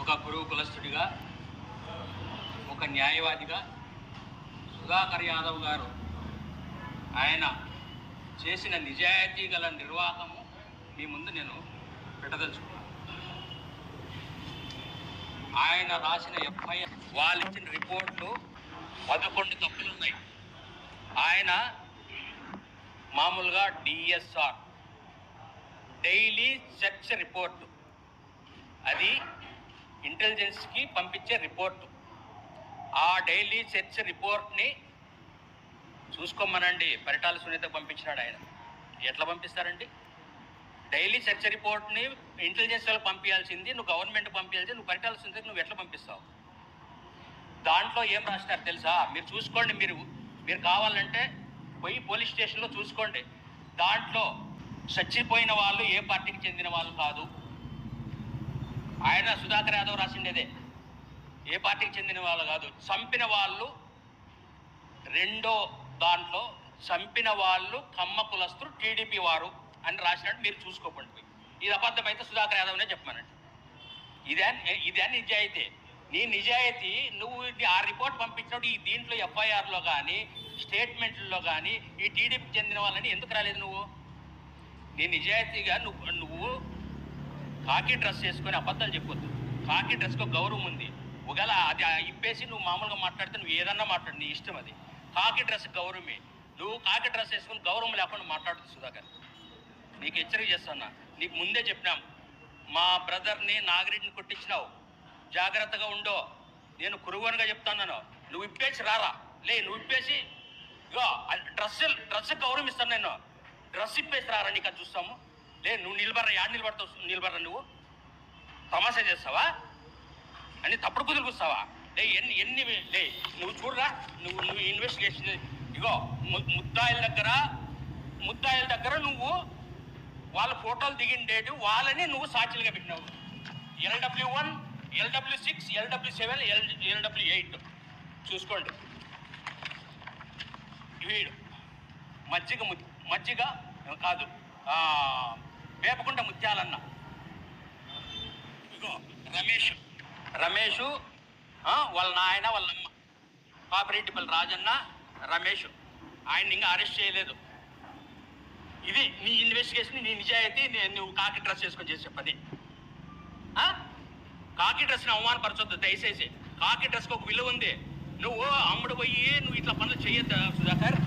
ఒక గురువు కులస్తుడిగా ఒక న్యాయవాదిగా సుధాకర్ యాదవ్ గారు ఆయన చేసిన నిజాయితీ గల నిర్వాహము మీ ముందు నేను పెట్టదలుచుకున్నాను. ఆయన రాసిన ఎఫ్ఐఆర్ వాళ్ళు ఇచ్చిన రిపోర్ట్లు పదకొండు తప్పులు ఉన్నాయి ఆయన మామూలుగా డిఎస్ఆర్. Daily search report. అది ఇంటెలిజెన్స్కి పంపించే రిపోర్టు. ఆ డైలీ సెర్చ్ రిపోర్ట్ని చూసుకోమనండి. పరిటాల సునీత పంపించినాడు ఆయన. ఎట్లా పంపిస్తారండి? డైలీ సెర్చ్ రిపోర్ట్ని ఇంటెలిజెన్స్ వాళ్ళకి పంపించాల్సింది నువ్వు గవర్నమెంట్ పంపించాల్సింది నువ్వు పరిటాల సునీతకి నువ్వు ఎట్లా పంపిస్తావు? దాంట్లో ఏం రాసినారు తెలుసా? మీరు చూసుకోండి మీరు. మీరు కావాలంటే పోయి పోలీస్ స్టేషన్లో చూసుకోండి. దాంట్లో చచ్చిపోయిన వాళ్ళు ఏ పార్టీకి చెందిన వాళ్ళు కాదు. ఆయన సుధాకర్ యాదవ్ రాసిండేదే. ఏ పార్టీకి చెందిన వాళ్ళు కాదు. చంపిన వాళ్ళు రెండో దాంట్లో చంపిన వాళ్ళు కమ్మ కులస్తులు టీడీపీ వారు అని రాసినట్టు మీరు చూసుకోకండి ఇది అబద్ధమైతే సుధాకర్ యాదవ్నే చెప్పమనండి. ఇదే ఇదే నిజాయితీ. నీ నిజాయితీ నువ్వు ఆ రిపోర్ట్ పంపించినప్పుడు ఈ దీంట్లో ఎఫ్ఐఆర్లో కానీ స్టేట్మెంట్లో కానీ ఈ టీడీపీకి చెందిన వాళ్ళని ఎందుకు రాలేదు నువ్వు? నీ నిజాయితీగా నువ్వు నువ్వు కాకి డ్రెస్ వేసుకొని అబద్ధాలు చెప్పొద్దు. కాకి డ్రెస్కు గౌరవం ఉంది. ఒకవేళ అది ఇప్పేసి నువ్వు మామూలుగా మాట్లాడితే నువ్వు ఏదన్నా మాట్లాడు నీ ఇష్టం అది. కాకి డ్రెస్ గౌరవమే. నువ్వు కాకి డ్రెస్ వేసుకొని గౌరవం లేకుండా మాట్లాడుతు సుధాకర్. నీకు హెచ్చరిక చేస్తున్నా. నీకు ముందే చెప్పినాం. మా బ్రదర్ని నాగిరెడ్డిని కొట్టించినావు. జాగ్రత్తగా ఉండో. నేను కురువనుగా చెప్తాను నువ్వు ఇప్పేసి రారా. లే నువ్వు ఇప్పేసి ఇగో డ్రెస్ డ్రెస్ గౌరవం ఇస్తాను నేను. డ్రెస్ ఇప్పేసి రారా నీకు అది చూస్తాము. లే నువ్వు నిలబడరా యాడ్ నిలబడతావు నిలబడరా నువ్వు? తమాషా చేస్తావా? అని తప్పుడు కుదురుకొస్తావా లే ఎన్ని ఎన్ని లే నువ్వు చూడరా నువ్వు నువ్వు ఇన్వెస్టిగేషన్ ఇగో ముద్దాయిల దగ్గర ముద్దాయిల దగ్గర నువ్వు వాళ్ళ ఫోటోలు దిగిన డేటు వాళ్ళని నువ్వు సాక్షులుగా పెట్టినావు. LW one LW six LW seven L LW eight చూసుకోండి. వీడు మజ్జిగ ము మజ్జిగ కాదు ఆ, వేపకుంట ముత్యాలన్న. ఇగో రమేష్. రమేష్ వాళ్ళ నాయన వాళ్ళ అమ్మ. పాపిరెడ్డిపల్లి రాజన్న రమేష్. ఆయన ఇంకా అరెస్ట్ చేయలేదు. ఇది నీ ఇన్వెస్టిగేషన్ నీ నిజాయితీ నేను నువ్వు కాకి డ్రెస్ చేసుకొని చేసే పని కాకి డ్రెస్ని అవమానపరచొద్దు దయచేసి. కాకి డ్రెస్కి ఒక విలువ ఉంది. నువ్వు అమ్ముడు పోయి నువ్వు ఇట్లా పనులు చేయొద్దా సుధాకర్